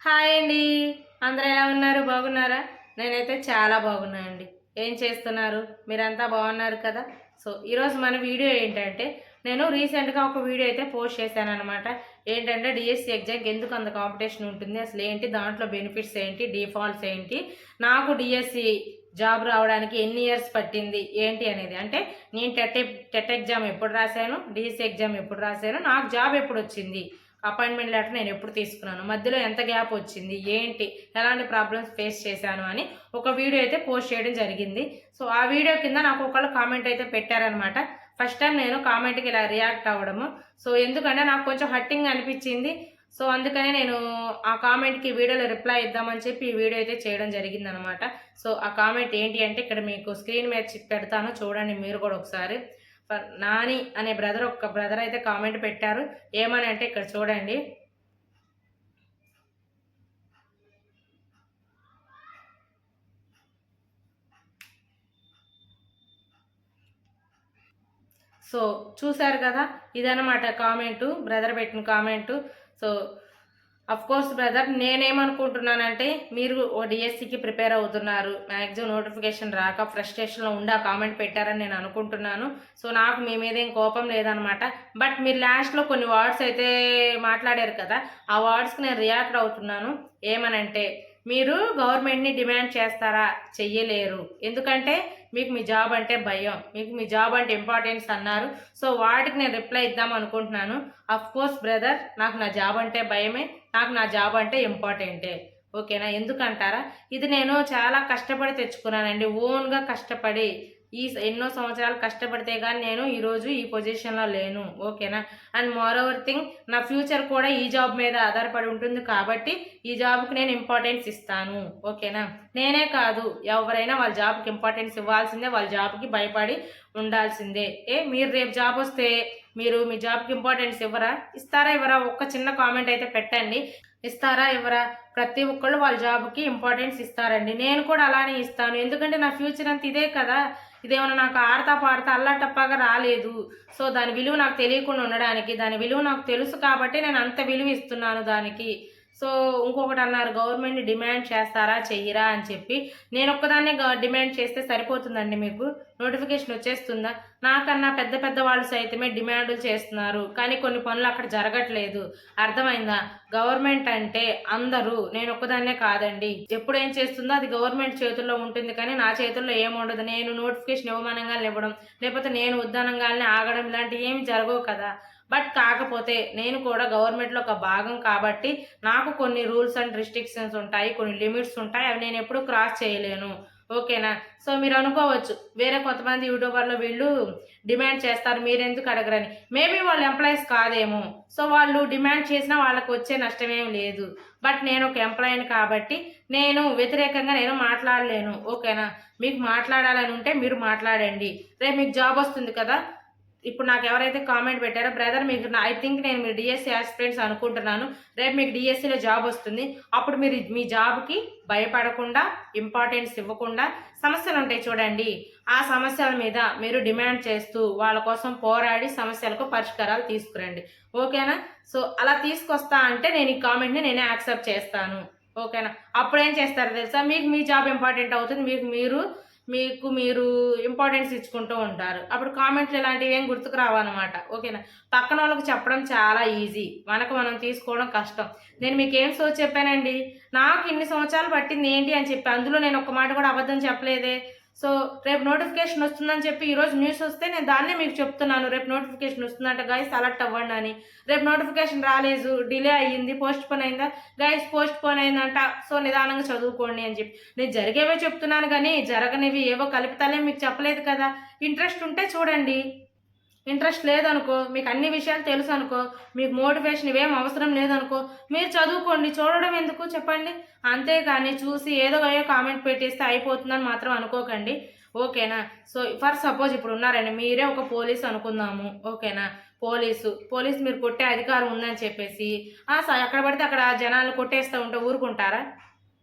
Hi అండి. అందరూ ఎలా ఉన్నారు? బాగున్నారా? నేనైతే చాలా బాగున్నానండి. ఏం చేస్తున్నారు? మీరంతా బాగున్నారు కదా? సో ఈరోజు మన వీడియో ఏంటంటే నేను రీసెంట్గా ఒక వీడియో అయితే పోస్ట్ చేశాను అనమాట ఏంటంటే డిఎస్సి ఎగ్జామ్కి ఎందుకు అంత కాంపిటీషన్ ఉంటుంది? అసలు ఏంటి? దాంట్లో బెనిఫిట్స్ ఏంటి? డిఫాల్ట్స్ ఏంటి? నాకు డిఎస్సి జాబ్ రావడానికి ఎన్ని ఇయర్స్ పట్టింది? ఏంటి అనేది. అంటే నేను టెట్ టెట్ ఎగ్జామ్ ఎప్పుడు రాశాను? డిఎస్సి ఎగ్జామ్ ఎప్పుడు రాశాను? నాకు జాబ్ ఎప్పుడు వచ్చింది? అపాయింట్మెంట్ లెటర్ నేను ఎప్పుడు తీసుకున్నాను? మధ్యలో ఎంత గ్యాప్ వచ్చింది? ఏంటి? ఎలాంటి ప్రాబ్లమ్స్ ఫేస్ చేశాను అని ఒక వీడియో అయితే పోస్ట్ చేయడం జరిగింది. సో ఆ వీడియో కింద నాకు ఒకళ్ళు కామెంట్ అయితే పెట్టారనమాట ఫస్ట్ టైం నేను కామెంట్కి ఇలా రియాక్ట్ అవ్వడము. సో ఎందుకంటే నాకు కొంచెం హట్టింగ్ అనిపించింది. సో అందుకనే నేను ఆ కామెంట్కి వీడియోలో రిప్లై ఇద్దామని చెప్పి ఈ వీడియో అయితే చేయడం జరిగిందనమాట సో ఆ కామెంట్ ఏంటి అంటే ఇక్కడ మీకు స్క్రీన్ మీద పెడతాను. చూడండి మీరు కూడా ఒకసారి. నాని అనే బ్రదర్ ఒక బ్రదర్ అయితే కామెంట్ పెట్టారు. ఏమని అంటే ఇక్కడ చూడండి. సో చూశారు కదా ఇదనమాట కామెంటు బ్రదర్ పెట్టిన కామెంటు. సో కోర్స్ బ్రదర్ నేనేమనుకుంటున్నానంటే మీరు ఓ డిఎస్సికి ప్రిపేర్ అవుతున్నారు. మ్యాక్సిమం నోటిఫికేషన్ రాక ఫ్రస్ట్రేషన్లో ఉండి ఆ కామెంట్ పెట్టారని నేను అనుకుంటున్నాను. సో నాకు మీ మీద ఏం కోపం లేదనమాట. బట్ మీరు లాస్ట్లో కొన్ని వర్డ్స్ అయితే మాట్లాడారు కదా ఆ వర్డ్స్కి నేను రియాక్ట్ అవుతున్నాను. ఏమనంటే మీరు గవర్నమెంట్ని డిమాండ్ చేస్తారా? చెయ్యలేరు. ఎందుకంటే మీకు మీ జాబ్ అంటే భయం. మీకు మీ జాబ్ అంటే ఇంపార్టెన్స్ అన్నారు. సో వాటికి నేను రిప్లై ఇద్దాం అనుకుంటున్నాను. అఫ్ కోర్స్ బ్రదర్ నాకు నా జాబ్ అంటే భయమే. నాకు నా జాబ్ అంటే ఇంపార్టెంటే. ఓకేనా? ఎందుకంటారా? ఇది నేను చాలా కష్టపడి తెచ్చుకున్నానండి. ఓన్గా కష్టపడి. ఈ స- ఎన్నో సంవత్సరాలు కష్టపడితే కానీ నేను ఈరోజు ఈ పొజిషన్లో లేను. ఓకేనా? అండ్ మోర్ ఓవర్ థింగ్ నా ఫ్యూచర్ కూడా ఈ జాబ్ మీద ఆధారపడి ఉంటుంది కాబట్టి ఈ జాబ్కి నేను ఇంపార్టెన్స్ ఇస్తాను. ఓకేనా? నేనే కాదు ఎవరైనా వాళ్ళ జాబ్కి ఇంపార్టెన్స్ ఇవ్వాల్సిందే వాళ్ళ జాబ్కి భయపడి ఉండాల్సిందే. ఏ మీరు రేపు జాబ్ వస్తే మీరు మీ జాబ్కి ఇంపార్టెన్స్ ఇవ్వరా? ఇస్తారా ఇవ్వరా? ఒక్క చిన్న కామెంట్ అయితే పెట్టండి. ఇస్తారా ఇవ్వరా? ప్రతి ఒక్కళ్ళు వాళ్ళ జాబ్కి ఇంపార్టెన్స్ ఇస్తారండి. నేను కూడా అలానే ఇస్తాను. ఎందుకంటే నా ఫ్యూచర్ అంత ఇదే కదా. ఇదేమన్నా నాకు ఆడతా పాడతా అల్లాటప్పగా రాలేదు. సో దాని విలువ నాకు తెలియకుండా ఉండడానికి దాని విలువ నాకు తెలుసు కాబట్టి నేను అంత విలువ ఇస్తున్నాను దానికి. సో ఇంకొకటి అన్నారు గవర్నమెంట్ డిమాండ్ చేస్తారా చెయ్యరా? అని చెప్పి. నేను ఒక్కదాన్నే గ- డిమాండ్ చేస్తే సరిపోతుందండి మీకు? నోటిఫికేషన్ వచ్చేస్తుందా? నాకన్నా పెద్ద పెద్ద వాళ్ళు సైతమే డిమాండ్లు చేస్తున్నారు. కానీ కొన్ని పనులు అక్కడ జరగట్లేదు. అర్థమైందా? గవర్నమెంట్ అంటే అందరూ నేను ఒక్కదాన్నే కాదండి. ఎప్పుడు ఏం చేస్తుందో అది గవర్నమెంట్ చేతుల్లో ఉంటుంది కానీ నా చేతుల్లో ఏముండదు నేను నోటిఫికేషన్ ఇవ్వమనంగానే ఇవ్వడం లేకపోతే నేను ఉద్దానంగానే ఆగడం ఇలాంటివి ఏమి జరగవు కదా. బట్ కాకపోతే నేను కూడా గవర్నమెంట్లో ఒక భాగం కాబట్టి నాకు కొన్ని రూల్స్ అండ్ రిస్ట్రిక్షన్స్ ఉంటాయి కొన్ని లిమిట్స్ ఉంటాయి అవి నేను ఎప్పుడు క్రాస్ చేయలేను. ఓకేనా? సో మీరు అనుకోవచ్చు వేరే కొంతమంది యూట్యూబర్లు వీళ్ళు డిమాండ్ చేస్తారు మీరెందుకు అడగరని. మేబీ వాళ్ళు ఎంప్లాయీస్ కాదేమో. సో వాళ్ళు డిమాండ్ చేసినా వాళ్ళకి వచ్చే నష్టమేం లేదు. బట్ నేను ఒక ఎంప్లాయీని కాబట్టి నేను వ్యతిరేకంగా నేను మాట్లాడలేను. ఓకేనా? మీకు మాట్లాడాలని ఉంటే మీరు మాట్లాడండి. రేపు మీకు జాబ్ వస్తుంది కదా ఇప్పుడు నాకు ఎవరైతే కామెంట్ పెట్టారో బ్రదర్ మీకు ఐ థింక్ నేను మీరు డిఎస్సీ ఆస్పిరెంట్స్ అనుకుంటున్నాను. రేపు మీకు డిఎస్సీలో జాబ్ వస్తుంది. అప్పుడు మీరు మీ జాబ్కి భయపడకుండా ఇంపార్టెన్స్ ఇవ్వకుండా సమస్యలు ఉంటాయి చూడండి. ఆ సమస్యల మీద మీరు డిమాండ్ చేస్తూ వాళ్ళ కోసం పోరాడి సమస్యలకు పరిష్కారాలు తీసుకురండి. ఓకేనా? సో అలా తీసుకొస్తా అంటే నేను ఈ కామెంట్ని నేనే యాక్సెప్ట్ చేస్తాను. ఓకేనా? అప్పుడు ఏం చేస్తారు తెలుసా? మీకు మీ జాబ్ ఇంపార్టెంట్ అవుతుంది. మీకు మీరు మీకు మీరు ఇంపార్టెన్స్ ఇచ్చుకుంటూ ఉంటారు. అప్పుడు కామెంట్లు ఇలాంటివి ఏం గుర్తుకు రావన్నమాట. ఓకేనా పక్కన వాళ్ళకి చెప్పడం చాలా ఈజీ మనకు మనం తీసుకోవడం కష్టం. నేను మీకు ఏం సో చెప్పానండి? నాకు ఇన్ని సంవత్సరాలు పట్టింది ఏంటి అని చెప్పి అందులో నేను ఒక మాట కూడా అబద్ధం చెప్పలేదే. సో రేపు నోటిఫికేషన్ వస్తుందని చెప్పి ఈరోజు న్యూస్ వస్తే నేను దాన్నే మీకు చెప్తున్నాను. రేపు నోటిఫికేషన్ వస్తుందంట గైస్ అలర్ట్ అవ్వండి అని. రేపు నోటిఫికేషన్ రాలేదు డిలే అయ్యింది పోస్ట్ పోన్ అయిందా? గైస్ పోస్ట్ పోన్ అయిందంట సో నిదానంగా చదువుకోండి అని చెప్పి. నేను జరిగేవే చెప్తున్నాను కానీ జరగనివి ఏవో కలుపుతాలే మీకు చెప్పలేదు కదా. ఇంట్రెస్ట్ ఉంటే చూడండి. ఇంట్రెస్ట్ లేదనుకో మీకు అన్ని విషయాలు తెలుసు అనుకో మీకు మోటివేషన్ ఇవేం అవసరం లేదనుకో మీరు చదువుకోండి చూడడం ఎందుకు చెప్పండి? అంతేగాని చూసి ఏదో ఏదో కామెంట్ పెట్టేస్తే అయిపోతుందని మాత్రం అనుకోకండి. ఓకేనా? సో ఫర్ సపోజ్ ఇప్పుడు ఉన్నారండి మీరే ఒక పోలీస్ అనుకుందాము. ఓకేనా? పోలీసు పోలీస్ మీరు కొట్టే అధికారం ఉందని చెప్పేసి అక్కడ పడితే అక్కడ జనాలు కొట్టేస్తూ ఉంటే ఊరుకుంటారా?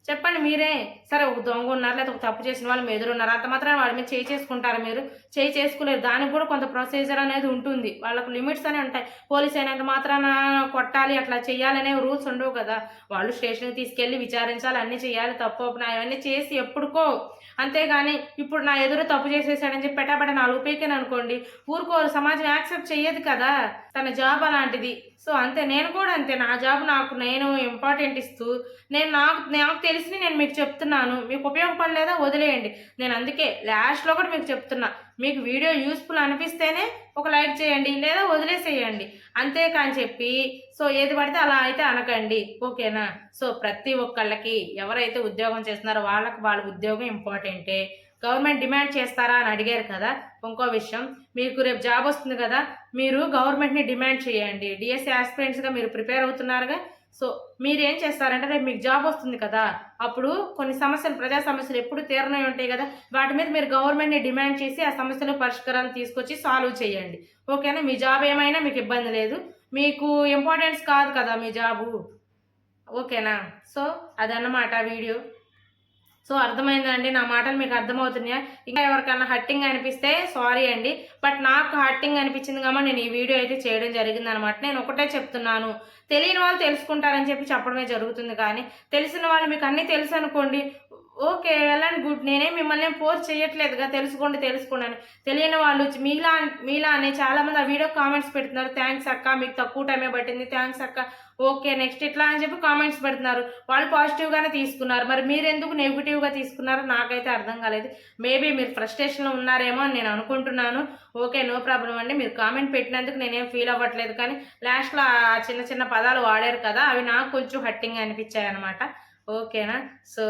చెప్పండి మీరే. సరే ఒక దొంగ ఉన్నారు లేదా ఒక తప్పు చేసిన వాళ్ళు ఎదురున్నారు ఉన్నారు? అంత మాత్రం వాళ్ళ మీద చేయి చేసుకుంటారు మీరు? చేయి చేసుకోలేరు. దానికి కూడా కొంత ప్రొసీజర్ అనేది ఉంటుంది. వాళ్ళకు లిమిట్స్ అనే ఉంటాయి. పోలీస్ అయినంత మాత్రాన కొట్టాలి అట్లా చేయాలనే రూల్స్ ఉండవు కదా. వాళ్ళు స్టేషన్కి తీసుకెళ్ళి విచారించాలి అన్నీ చేయాలి తప్పు అవన్నీ చేసి ఎప్పుడుకో. అంతేగాని ఇప్పుడు నా ఎదురు తప్పు చేసేసాడని చెప్పి పెట్టబడ నాలుగు పీకెన్ అనుకోండి. ఊరుకో సమాజం యాక్సెప్ట్ చేయదు కదా. తన జాబ్ అలాంటిది. సో అంతే. నేను కూడా అంతే. నా జాబ్ నాకు నేను ఇంపార్టెంట్ ఇస్తూ నేను నాకు నాకు తెలిసి నేను మీకు చెప్తున్నాను. మీకు ఉపయోగపడలేదా వదిలేయండి. నేను అందుకే లాస్ట్లో కూడా మీకు చెప్తున్నా. మీకు వీడియో యూస్ఫుల్ అనిపిస్తేనే ఒక లైక్ చేయండి లేదా వదిలేసేయండి. అంతేకాని చెప్పి సో ఏది పడితే అలా అయితే అనకండి. ఓకేనా? సో ప్రతి ఒక్కళ్ళకి ఎవరైతే ఉద్యోగం చేస్తున్నారో వాళ్ళకి వాళ్ళ ఉద్యోగం ఇంపార్టెంటే. గవర్నమెంట్ డిమాండ్ చేస్తారా అని అడిగారు కదా ఇంకో విషయం. మీకు రేపు జాబ్ వస్తుంది కదా మీరు గవర్నమెంట్ని డిమాండ్ చేయండి. డిఎస్సి ఆస్పిరెంట్స్గా మీరు ప్రిపేర్ అవుతున్నారుగా సో మీరు ఏం చేస్తారంటే రేపు మీకు జాబ్ వస్తుంది కదా అప్పుడు కొన్ని సమస్యలు ప్రజా సమస్యలు ఎప్పుడు తీరనే ఉంటాయి కదా వాటి మీద మీరు గవర్నమెంట్ని డిమాండ్ చేసి ఆ సమస్యల పరిష్కారాన్ని తీసుకొచ్చి సాల్వ్ చేయండి. ఓకేనా? మీ జాబ్ ఏమైనా మీకు ఇబ్బంది లేదు. మీకు ఇంపార్టెన్స్ కాదు కదా మీ జాబు. ఓకేనా? సో అదన్నమాట వీడియో. సో అర్థమైందండి. నా మాటలు మీకు అర్థమవుతున్నాయా? ఇంకా ఎవరికైనా హట్టింగ్ అనిపిస్తే సారీ అండి. బట్ నాకు హట్టింగ్ అనిపించింది కాబట్టి నేను ఈ వీడియో అయితే చేయడం జరిగింది అనమాట నేను ఒకటే చెప్తున్నాను. తెలియని వాళ్ళు తెలుసుకుంటారని చెప్పి చెప్పడమే జరుగుతుంది కానీ తెలిసిన వాళ్ళు మీకు అన్నీ తెలుసు అనుకోండి ఓకే వెళ్ళండి గుడ్. నేనే మిమ్మల్ని ఫోర్స్ చేయట్లేదుగా తెలుసుకోండి తెలుసుకోండి అని. తెలియని వాళ్ళు వచ్చి మీలా మీలానే చాలామంది ఆ వీడియో కామెంట్స్ పెడుతున్నారు. థ్యాంక్స్ అక్క మీకు తక్కువ టైమే పట్టింది. థ్యాంక్స్ అక్క. ఓకే నెక్స్ట్ ఇట్లా అని చెప్పి కామెంట్స్ పెడుతున్నారు. వాళ్ళు పాజిటివ్గానే తీసుకున్నారు. మరి మీరు ఎందుకు నెగిటివ్గా తీసుకున్నారో నాకైతే అర్థం కాలేదు. మేబీ మీరు ఫ్రస్ట్రేషన్లో ఉన్నారేమో అని నేను అనుకుంటున్నాను. ఓకే నో ప్రాబ్లం అండి. మీరు కామెంట్ పెట్టినందుకు నేనేం ఫీల్ అవ్వట్లేదు. కానీ లాస్ట్లో ఆ చిన్న చిన్న పదాలు వాడారు కదా అవి నాకు కొంచెం హట్టింగ్ అనిపించాయి అనమాట ఓకేనా? సో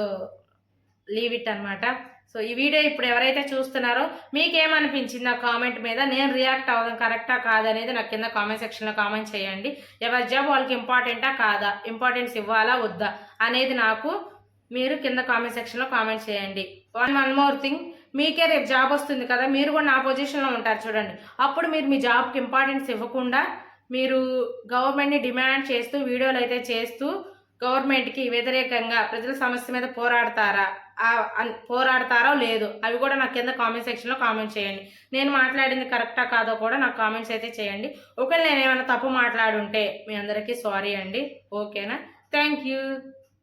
లీవ్ ఇట్ అనమాట సో ఈ వీడియో ఇప్పుడు ఎవరైతే చూస్తున్నారో మీకేమనిపించింది? ఆ కామెంట్ మీద నేను రియాక్ట్ అవ్వడం కరెక్టా కాదనేది నాకు కింద కామెంట్ సెక్షన్లో కామెంట్ చేయండి. ఎవరి జాబ్ వాళ్ళకి ఇంపార్టెంటా కాదా? ఇంపార్టెన్స్ ఇవ్వాలా? వద్దా? అనేది నాకు మీరు కింద కామెంట్ సెక్షన్లో కామెంట్ చేయండి. వన్ వన్ మోర్ థింగ్ మీకే రేపు జాబ్ వస్తుంది కదా మీరు కూడా నా పొజిషన్లో ఉంటారు చూడండి. అప్పుడు మీరు మీ జాబ్కి ఇంపార్టెన్స్ ఇవ్వకుండా మీరు గవర్నమెంట్ని డిమాండ్ చేస్తూ వీడియోలు అయితే చేస్తూ గవర్నమెంట్కి వ్యతిరేకంగా ప్రజల సమస్య మీద పోరాడతారా? అన్- పోరాడతారో లేదు? అవి కూడా నాకు కింద కామెంట్ సెక్షన్లో కామెంట్ చేయండి. నేను మాట్లాడింది కరెక్టా కాదో కూడా నాకు కామెంట్స్ అయితే చేయండి. ఒకవేళ నేను ఏమైనా తప్పు మాట్లాడుంటే మీ అందరికీ సారీ అండి. ఓకేనా? Thank you.